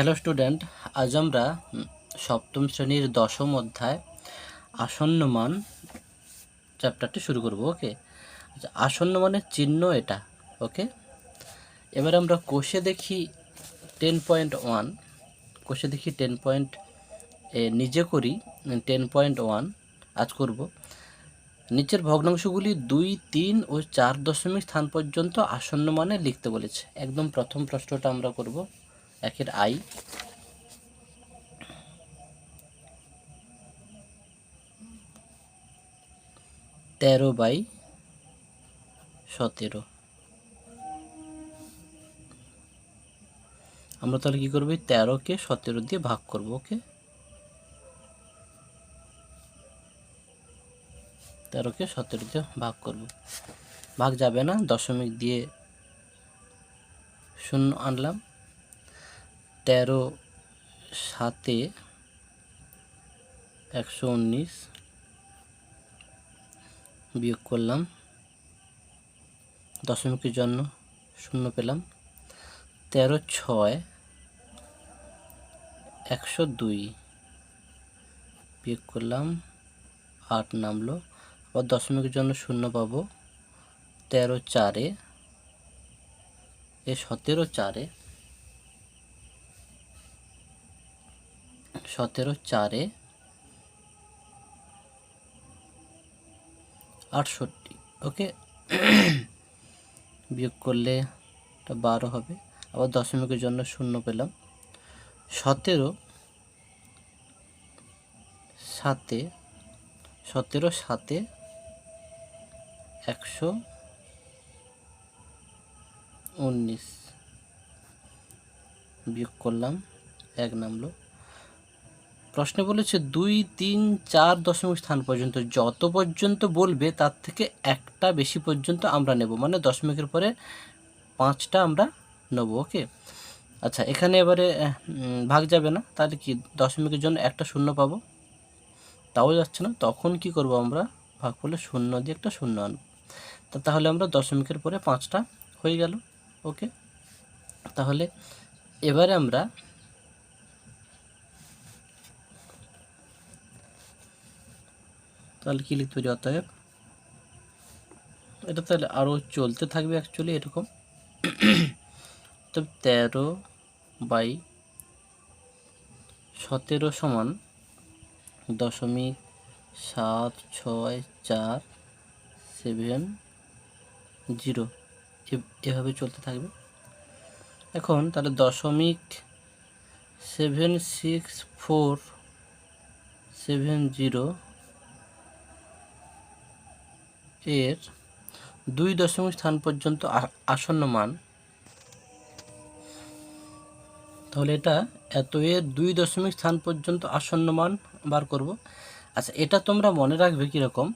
Hello student আজ আমরা সপ্তম শ্রেণির দশম অধ্যায় আসন্ন মান চ্যাপ্টারটি শুরু করব ওকে আচ্ছা আসন্ন মানের চিহ্ন এটা ওকে এবার আমরা কোষে দেখি টেন পয়েন্ট ওয়ান কোষে দেখি টেন পয়েন্ট নিজে করি টেন পয়েন্ট ওয়ান আজ করব। নিচের ভগ্নাংশগুলি দুই, তিন ও চার দশমিক স্থান পর্যন্ত আসন্ন মানে লিখতে বলেছে। একদম প্রথম প্রশ্নটা আমরা করব। একের আই। তেরো বাই সতেরো। আমরা তাহলে কি করব? তেরোকে সতেরো দিয়ে ভাগ করব, ওকে? তেরোকে সতেরো দিয়ে ভাগ করব। ভাগ যাবে না, দশমিক দিয়ে শূন্য আনলাম। তেরো সাতে একশো উনিশ বিয়োগ করলাম, দশমিকের জন্য শূন্য পেলাম। তেরো ছয় একশো দুই বিয়োগ করলাম, আট নামলো। আবার দশমিকের জন্য শূন্য পাবো, তেরো চারে, এ সতেরো চারে সতেরো, চারে আটষট্টি। ওকে? বিয়োগ করলে বারো হবে। আবার দশমিকের জন্য শূন্য পেলাম। সতেরো, সাতে সতেরো, সাতে একশো উনিশ। বিয়োগ করলাম, এক নামলো। প্রশ্নে বলেছে দুই, তিন, চার দশমিক স্থান পর্যন্ত যত পর্যন্ত বলবে তার থেকে একটা বেশি পর্যন্ত আমরা নেব। মানে দশমিকের পরে পাঁচটা আমরা নেব, ওকে? আচ্ছা এখানে এবারে ভাগ যাবে না। তাহলে কি দশমিকের জন্য একটা শূন্য পাবো? তাও যাচ্ছে না। তখন কি করব আমরা? ভাগ করলে শূন্য দিয়ে একটা শূন্য আনব। তাহলে আমরা দশমিকের পরে পাঁচটা হয়ে গেল, ওকে? তাহলে এবারে আমরা তাহলে কি লিখতে পারি অতএব এটা তাহলে আরও চলতে থাকবে অ্যাকচুয়ালি এরকম। তো তেরো বাই সতেরো সমান দশমিক সাত ছয় চার সেভেন জিরো। এভাবে চলতে থাকবে। এখন তাহলে দশমিক seven six four seven zero এর দুই দশমিক স্থান পর্যন্ত আসন্ন মান। তাহলে এটা এত এর দুই দশমিক স্থান পর্যন্ত আসন্ন মান বার করব। আচ্ছা এটা তোমরা মনে রাখবে কীরকম?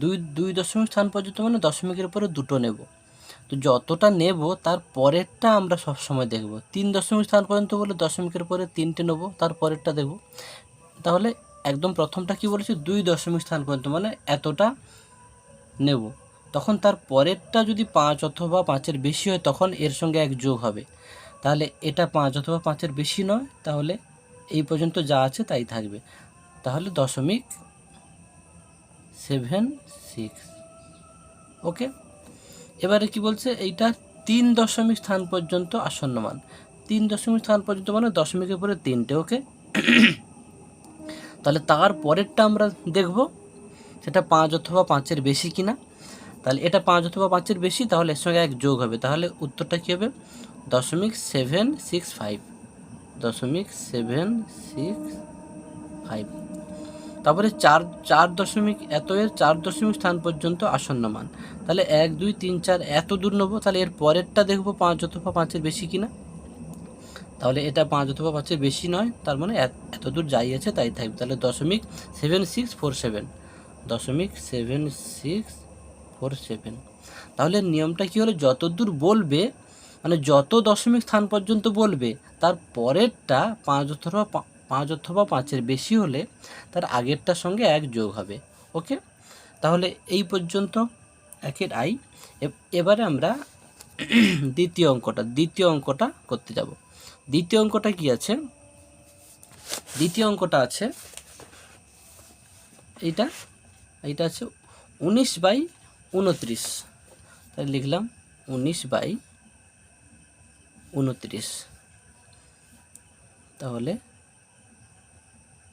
দুই দুই দশমিক স্থান পর্যন্ত মানে দশমিকের উপরে দুটো নেব। তো যতটা নেব তার পরেরটা আমরা সব সময় দেখব। তিন দশমিক স্থান পর্যন্ত বলে দশমিকের পরে তিনটে নেব, তার পরেরটা দেখব। তাহলে একদম প্রথমটা কি বলেছি? দুই দশমিক স্থান পর্যন্ত মানে এতটা নেব। তখন তার পরেরটা যদি পাঁচ অথবা পাঁচের বেশি হয়, তখন এর সঙ্গে এক যোগ হবে। তাহলে এটা পাঁচ অথবা পাঁচের বেশি নয়, তাহলে এই পর্যন্ত যা আছে তাই থাকবে। তাহলে দশমিক সেভেন সিক্স ওকে? এবারে কি বলছে? এইটা তিন দশমিক স্থান পর্যন্ত আসন্ন মান। তিন দশমিক স্থান পর্যন্ত মানে দশমিকের পরে তিনটে, ওকে? তাহলে তার পরেরটা আমরা দেখব। সেটা পাঁচ অথবা পাঁচের বেশি কিনা, তাহলে এটা পাঁচ অথবা পাঁচের বেশি, তাহলে এর সঙ্গে এক যোগ হবে। তাহলে উত্তরটা কী হবে? দশমিক সেভেন সিক্স ফাইভ। দশমিক সেভেন সিক্স ফাইভ। তারপরে চার চার দশমিক এত এর চার দশমিক স্থান পর্যন্ত আসন্ন মান। তাহলে এক, দুই, তিন, চার এত দূর নেব, তাহলে এর পরেরটা দেখব পাঁচ অথবা পাঁচের বেশি কিনা। তাহলে এটা পাঁচ অথবা পাঁচের বেশি নয়, তার মানে এত- দূর যাই আছে তাই থাকবে। তাহলে দশমিক সেভেন সিক্স ফোর সেভেন। দশমিক সেভেন সিক্স ফোর সেভেন। তাহলে নিয়মটা কী হলো? যত দূর বলবে মানে যত দশমিক স্থান পর্যন্ত বলবে, তার পরেরটা পাঁচ অথবা পাঁচ অথবা পাঁচের বেশি হলে তার আগেরটার সঙ্গে এক যোগ হবে। ওকে? তাহলে এই পর্যন্ত একের আই। এবারে আমরা দ্বিতীয় অঙ্কটা দ্বিতীয় অঙ্কটা করতে যাব। দ্বিতীয় অঙ্কটা কি আছে? দ্বিতীয় অঙ্কটা আছে, এইটা এইটা আছে উনিশ বাই উনত্রিশ। তাই লিখলাম উনিশ বাই উনত্রিশ। তাহলে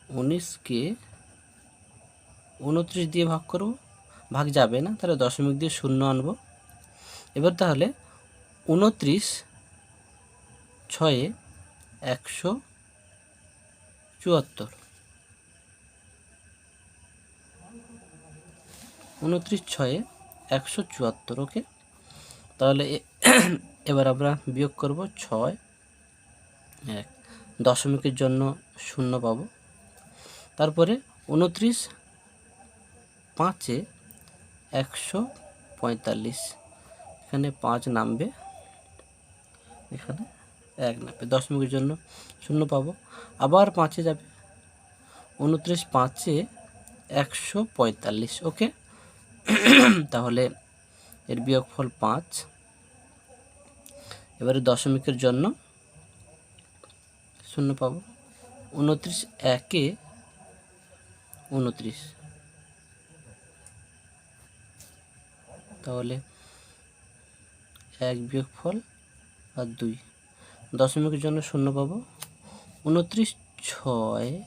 উনিশকে উনত্রিশ দিয়ে ভাগ করব। ভাগ যাবে না, তাহলে দশমিক দিয়ে শূন্য আনব। এবার তাহলে উনত্রিশ ছয়ে একশো চুয়াত্তর। উনত্রিশ ছয়ে একশো চুয়াত্তর ওকে তাহলে এবার আমরা বিয়োগ করব ছয় এক। দশমিকের জন্য শূন্য পাবো। তারপরে উনত্রিশ পাঁচে একশো পঁয়তাল্লিশ। এখানে পাঁচ নামবে। এখানে এক নামবে। দশমিকের জন্য শূন্য পাবো। আবার পাঁচে যাবে। উনত্রিশ পাঁচে একশো পঁয়তাল্লিশ। ওকে? তাহলে এর বিয়োগফল পাঁচ। এবারে দশমিকের জন্য শূন্য পাবো। উনত্রিশ একে উনত্রিশ। তাহলে এক বিয়োগফল আর দুই। দশমিকের জন্য শূন্য পাবো। উনত্রিশ ছয়,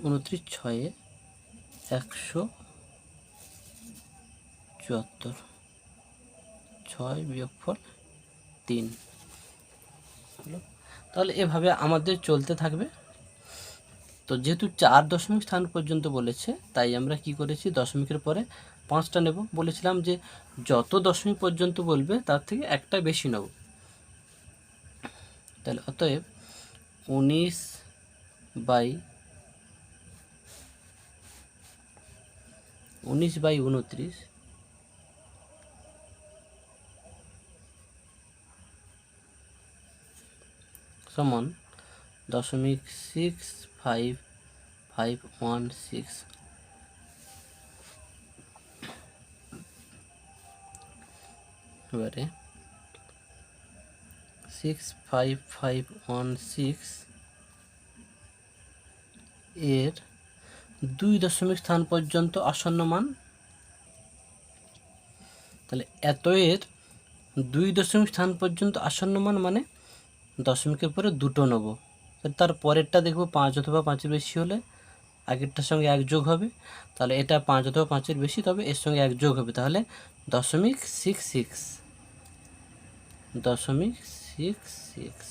উনত্রিশ ছয়ে একশো চুয়াত্তর। ছয় বিয়োগফল তিন। তাহলে এভাবে আমাদের চলতে থাকবে। তো যেহেতু চার দশমিক স্থান পর্যন্ত বলেছে, তাই আমরা কি করেছি? দশমিকের পরে পাঁচটা নেব। বলেছিলাম যে যত দশমিক পর্যন্ত বলবে, তার থেকে একটা বেশি নেব। তাহলে অতএব উনিশ বাই উনিশ বাই উনত্রিশ। সমান দশমিক six five five one six এবারে six five five one six এর দুই দশমিক স্থান পর্যন্ত আসন্ন মান। তাহলে এত এর দুই দশমিক স্থান পর্যন্ত আসন্ন মান মানে দশমিকের পরে দুটো নেব। তার পরেরটা দেখব পাঁচ অথবা পাঁচের বেশি হলে আগেরটার সঙ্গে এক যোগ হবে। তাহলে এটা পাঁচ অথবা পাঁচের বেশি, তবে এর সঙ্গে এক যোগ হবে। তাহলে দশমিক সিক্স সিক্স, দশমিক সিক্স সিক্স।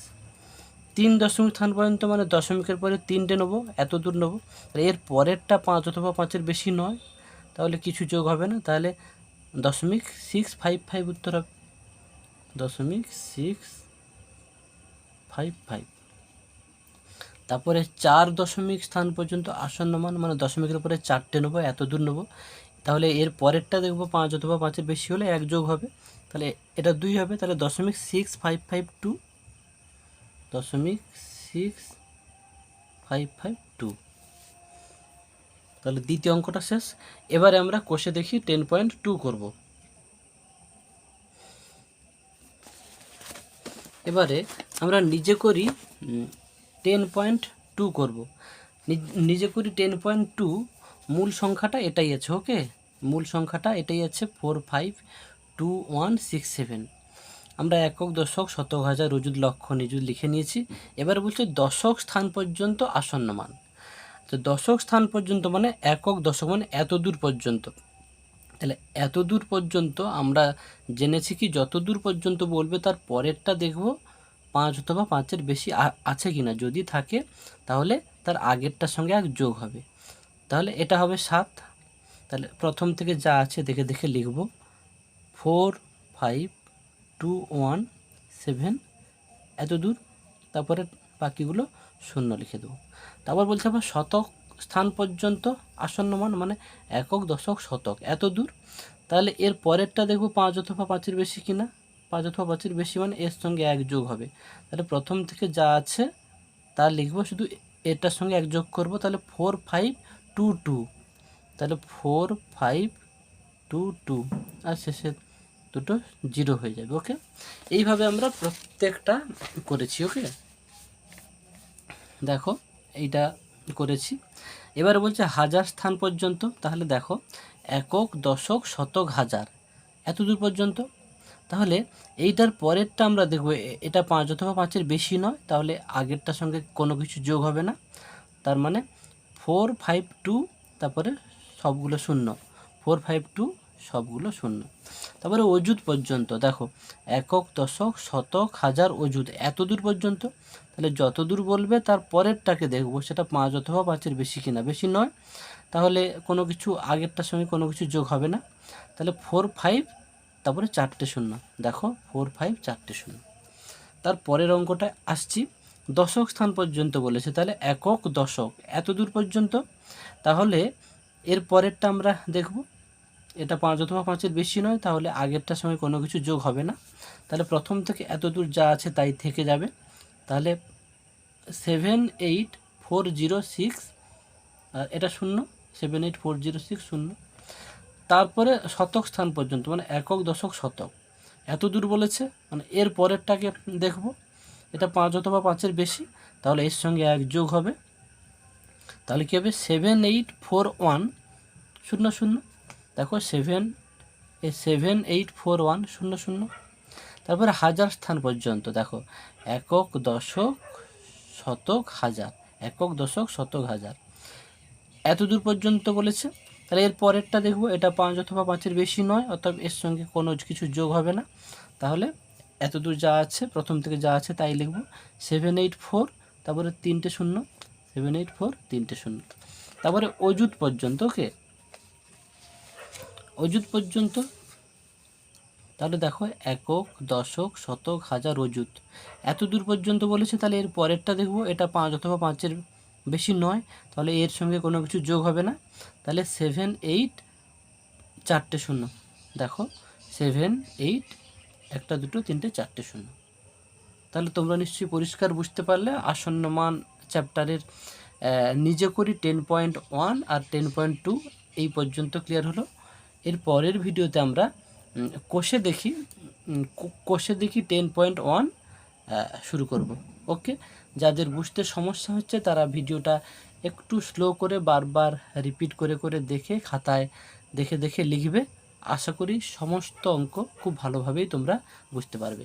তিন দশমিক স্থান পর্যন্ত মানে দশমিকের পরে তিনটে নেব, এত দূর নেব। এর পরেরটা পাঁচ অথবা পাঁচের বেশি নয়, তাহলে কিছু যোগ হবে না। তাহলে দশমিক সিক্স ফাইভ ফাইভ উত্তর হবে। দশমিক সিক্স ফাইভ ফাইভ তারপরে চার দশমিক স্থান পর্যন্ত আসন্ন মান মানে দশমিকের উপরে চারটে নেব, এত দূর নেব। তাহলে এর পরেরটা দেখব পাঁচ অথবা পাঁচের বেশি হলে এক যোগ হবে। তাহলে এটা দুই হবে, তাহলে দশমিক সিক্স ফাইভ ফাইভ টু দশমিক সিক্স ফাইভ ফাইভ টু তাহলে দ্বিতীয় অঙ্কটা শেষ। এবারে আমরা কোষে দেখি টেন পয়েন্ট টু করব। এবারে আমরা নিজে করি টেন পয়েন্ট টু করব। নিজে করি টেন পয়েন্ট টু মূল সংখ্যাটা এটাই আছে ওকে মূল সংখ্যাটা এটাই আছে four five two one six seven আমরা একক দশক শতক হাজার রজুদ লক্ষ নিযুত লিখে নিয়েছি। এবার বলছে দশক স্থান পর্যন্ত আসন্ন মান। তো দশক স্থান পর্যন্ত মানে একক দশক মানে এত দূর পর্যন্ত। তাহলে এত দূর পর্যন্ত আমরা জেনেছি কি যত দূর পর্যন্ত বলবে তার পরেরটা দেখব পাঁচ অথবা পাঁচের বেশি আছে কি না যদি থাকে তাহলে তার আগেরটার সঙ্গে এক যোগ হবে। তাহলে এটা হবে সাত। তাহলে প্রথম থেকে যা আছে দেখে দেখে লিখব। Four, five two one seven এত দূর, তারপরে বাকিগুলো শূন্য লিখে দেবো। তারপর বলছে আবার শতক স্থান পর্যন্ত আসন্ন মান একক দশক শতক, এত দূর। তাহলে এর পরেরটা দেখব পাঁচ অথবা পাঁচের বেশি কিনা। পাঁচ অথবা পাঁচের বেশি মানে এর সঙ্গে এক যোগ হবে। তাহলে প্রথম থেকে যা আছে, তা লিখব, শুধু এটার সঙ্গে এক যোগ করব, তাহলে ফোর ফাইভ টু টু তাহলে ফোর ফাইভ টু টু আর শেষে দুটো জিরো হয়ে যাবে, ওকে? এইভাবে আমরা প্রত্যেকটা করেছি, ওকে? দেখো, এইটা করেছি। এবার বলছে হাজার স্থান পর্যন্ত, তাহলে দেখো, একক, দশক, শতক, হাজার। এত দূর পর্যন্ত? তাহলে এইটার পরেরটা আমরা দেখব এটা পাঁচ অথবা পাঁচের বেশি নয়, তাহলে আগেরটার সঙ্গে কোনো কিছু যোগ হবে না। তার মানে ফোর ফাইভ টু তারপরে সবগুলো শূন্য। ফোর ফাইভ টু সবগুলো শূন্য। তারপরে অজুত পর্যন্ত, দেখো, একক, দশক, শতক, হাজার অজুত এত দূর পর্যন্ত? তাহলে যত দূর বলবে, তার পরেরটাকে দেখব, সেটা পাঁচ অথবা পাঁচের বেশি কিনা। বেশি নয়, তাহলে কোনো কিছু আগেরটার সঙ্গে কোনো কিছু যোগ হবে না। তাহলে ফোর ফাইভ তারপরে চারটে শূন্য। দেখো ফোর ফাইভ চারটে শূন্য। তার পরের অঙ্কটা আসছি। দশক স্থান পর্যন্ত বলেছে, তাহলে একক, দশক, এত দূর পর্যন্ত? তাহলে এর পরেরটা আমরা দেখব। এটা পাঁচ অথবা পাঁচের বেশি নয়, তাহলে আগেরটার সঙ্গে কোনো কিছু যোগ হবে না। তাহলে প্রথম থেকে এত দূর যা আছে তাই থেকে যাবে। তাহলে seven eight four zero six আর এটা শূন্য seven eight four zero six শূন্য। তারপরে শতক স্থান পর্যন্ত মানে একক, দশক, শতক। এত দূর বলেছে মানে এর পরেরটাকে দেখব। এটা পাঁচ অথবা পাঁচের বেশি, তাহলে এর সঙ্গে এক যোগ হবে। তাহলে কী হবে? সেভেন এইট ফোর ওয়ান শূন্য শূন্য। দেখো seven seven eight four one শূন্য শূন্য। তারপরে হাজার স্থান পর্যন্ত, দেখো, একক, দশক, শতক, হাজার। একক, দশক, শতক, হাজার। এত দূর পর্যন্ত বলেছে। তাহলে এর পরেরটা দেখব, এটা পাঁচ অথবা পাঁচের বেশি নয়, অর্থাৎ এর সঙ্গে কোনো কিছু যোগ হবে না। তাহলে এত দূর যা আছে, প্রথম থেকে যা আছে তাই লিখব। সেভেন এইট ফোর তারপরে তিনটে শূন্য। সেভেন এইট ফোর তিনটে শূন্য। তারপরে অজুত পর্যন্ত ওকে অজুত পর্যন্ত? তাহলে দেখো, একক, দশক, শতক, হাজার অজুত এত দূর পর্যন্ত বলেছে, তাহলে এর পরেরটা দেখব। এটা পাঁচ অথবা পাঁচের বেশি নয়, তাহলে এর সঙ্গে কোনো কিছু যোগ হবে না। তাহলে সেভেন এইট চারটে শূন্য। দেখো সেভেন এইট একটা, দুটো, তিনটে, চারটে শূন্য। তাহলে তোমরা নিশ্চয়ই পরিষ্কার বুঝতে পারলে। আসন্নমান চ্যাপ্টারের নিজে করি টেন পয়েন্ট ওয়ান আর টেন পয়েন্ট টু এই পর্যন্ত ক্লিয়ার হলো। এর পরের ভিডিওতে আমরা কোষে দেখি কোষে দেখি টেন পয়েন্ট ওয়ান শুরু করব ওকে যাদের বুঝতে সমস্যা হচ্ছে তারা ভিডিওটা একটু স্লো করে বারবার রিপিট করে করে দেখে খাতায় দেখে দেখে লিখবে। আশা করি সমস্ত অঙ্ক খুব ভালোভাবেই তোমরা বুঝতে পারবে।